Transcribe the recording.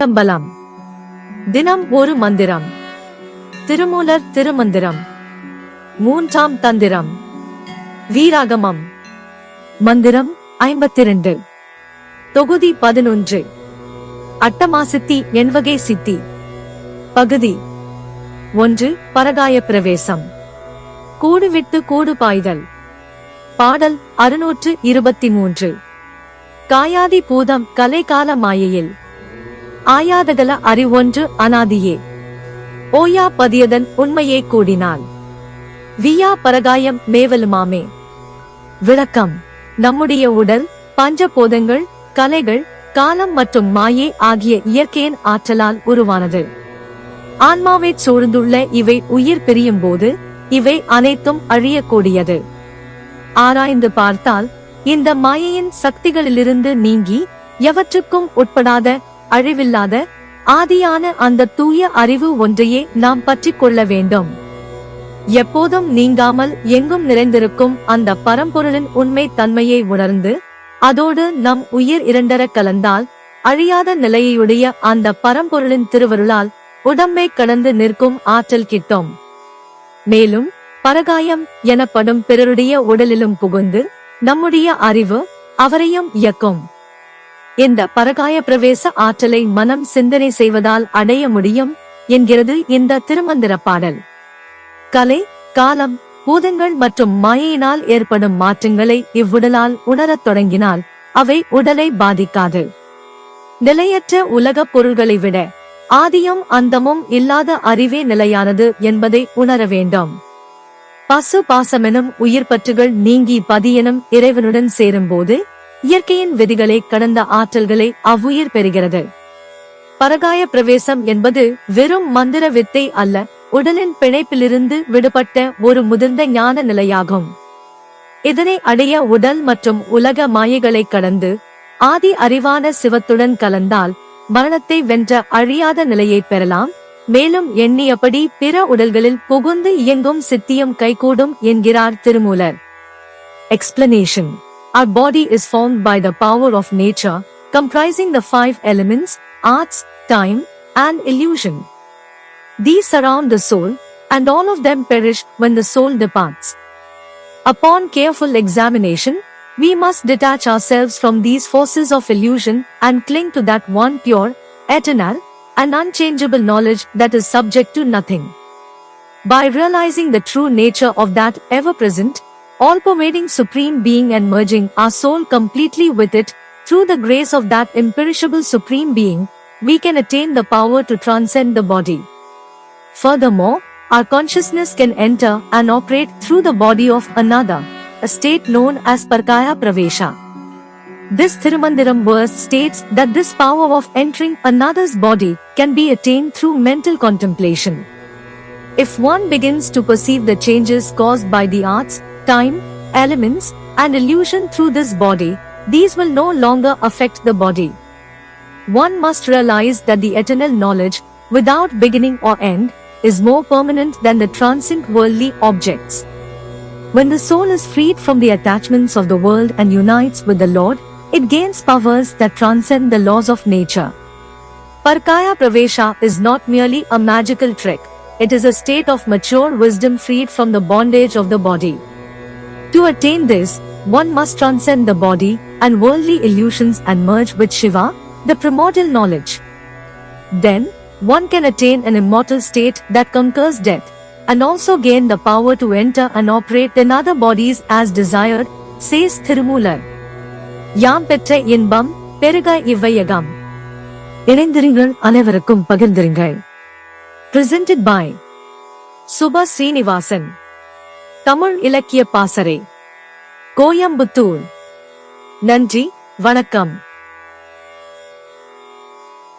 சிற்றம்பலம் தினம் ஒரு மந்திரம். திருமூலர் திருமந்திரம். மூன்றாம் தந்திரம். வீராகமம். மந்திரம் ஐம்பத்திரண்டு. தொகுதி பதினொன்று. அட்டமாசித்தி என்வகை சித்தி. பகுதி. ஒன்று பரகாய பிரவேசம். கூடு விட்டு கூடு பாய்தல். பாடல் அறுநூற்று இருபத்தி மூன்று. காயாதி பூதம் கலைகால மாயையில். ஆயாதகல அறிவொன்று அனாதியே. ஓயா பதியதன் உண்மையே கூடினாள் வியா பரகாயம் மேவலுமாமே. விளக்கம். நம்முடைய உடல் பஞ்சபோதங்கள் கலைகள் காலம் மற்றும் மாயே ஆகிய இயற்கையின் ஆற்றலால் உருவானது. ஆன்மாவைச் சூழ்ந்துள்ள இவை உயிர் பிரியும் போது இவை அனைத்தும் அழியக்கூடியது. ஆராய்ந்து பார்த்தால் இந்த மாயையின் சக்திகளிலிருந்து நீங்கி எவற்றுக்கும் உட்படாத அழிவில்லாத ஆதியான அந்த தூய அறிவு ஒன்றையே நாம் பற்றிக் கொள்ள வேண்டும். எப்போதும் நீங்காமல் எங்கும் நிறைந்திருக்கும் அந்த பரம்பொருளின் உண்மை தன்மையை உணர்ந்து அதோடு நம் உயிர் இரண்டர கலந்தால் அழியாத நிலையுடைய அந்த பரம்பொருளின் திருவருளால் உடம்பை கடந்து நிற்கும் ஆற்றல் கிட்டோம். மேலும் பரகாயம் எனப்படும் பிறருடைய உடலிலும் புகுந்து நம்முடைய அறிவு அவரையும் இயக்கும். இந்த பரகாய பிரவேச ஆற்றலை மனம் சிந்தனை செய்வதால் அடைய முடியும் என்கிறது இந்த திருமந்திர பாடல். கலை காலம் பூதங்கள் மற்றும் மாயையினால் ஏற்படும் மாற்றங்களை இவ்வுடலால் உணரத் தொடங்கினால் அவை உடலை பாதிக்காது. நிலையற்ற உலகப் பொருள்களை விட ஆதியும் அந்தமும் இல்லாத அறிவே நிலையானது என்பதை உணர வேண்டும். பசு பாசமெனும் உயிர் பற்றுகள் நீங்கி பதியெனும் இறைவனுடன் சேரும்போது இயற்கையின் விதிகளை கடந்த ஆற்றல்களை அவ்வுயிர் பெறுகிறது. பரகாய பிரவேசம் என்பது வெறும் மந்திர வித்தை அல்ல உடலின் பிணைப்பிலிருந்து விடுபட்ட ஒரு முதிர்ந்த ஞான நிலையாகும். இதனை அடைய உடல் மற்றும் உலக மாயைகளை கடந்து ஆதி அறிவான சிவத்துடன் கலந்தால் மரணத்தை வென்ற அழியாத நிலையை பெறலாம் மேலும் எண்ணியபடி பிற உடல்களில் புகுந்து இயங்கும் சித்தியம் கைகூடும் என்கிறார் Thirumoolar. Explanation Our body is formed by the power of nature, comprising the five elements, arts, time, and illusion. These surround the soul, and all of them perish when the soul departs. Upon careful examination, we must detach ourselves from these forces of illusion and cling to that one pure, eternal, and unchangeable knowledge that is subject to nothing. By realizing the true nature of that ever present, all pervading Supreme Being and merging our soul completely with it, through the grace of that imperishable Supreme Being, we can attain the power to transcend the body. Furthermore, our consciousness can enter and operate through the body of another, a state known as Parkaya Pravesha. This Thirumandiram verse states that this power of entering another's body can be attained through mental contemplation. If one begins to perceive the changes caused by the arts, time, elements, and illusion through this body, these will no longer affect the body. One must realize that the eternal knowledge, without beginning or end, is more permanent than the transient worldly objects. When the soul is freed from the attachments of the world and unites with the Lord, it gains powers that transcend the laws of nature. Parkaya Pravesha is not merely a magical trick, it is a state of mature wisdom freed from the bondage of the body. To attain this, one must transcend the body and worldly illusions and merge with Shiva, the primordial knowledge. Then, one can attain an immortal state that conquers death, and also gain the power to enter and operate in other bodies as desired, says Thirumular. யாம் பெற்ற இன்பம் பெருக இவ்வையகம் இணைந்திருங்கள் அனைவருக்கும் பகிர்ந்திருங்கள் presented by சுப ஸ்ரீனிவாசன் தமிழ் இலக்கிய பாசறை கோயம்புத்தூர். நன்றி வணக்கம்.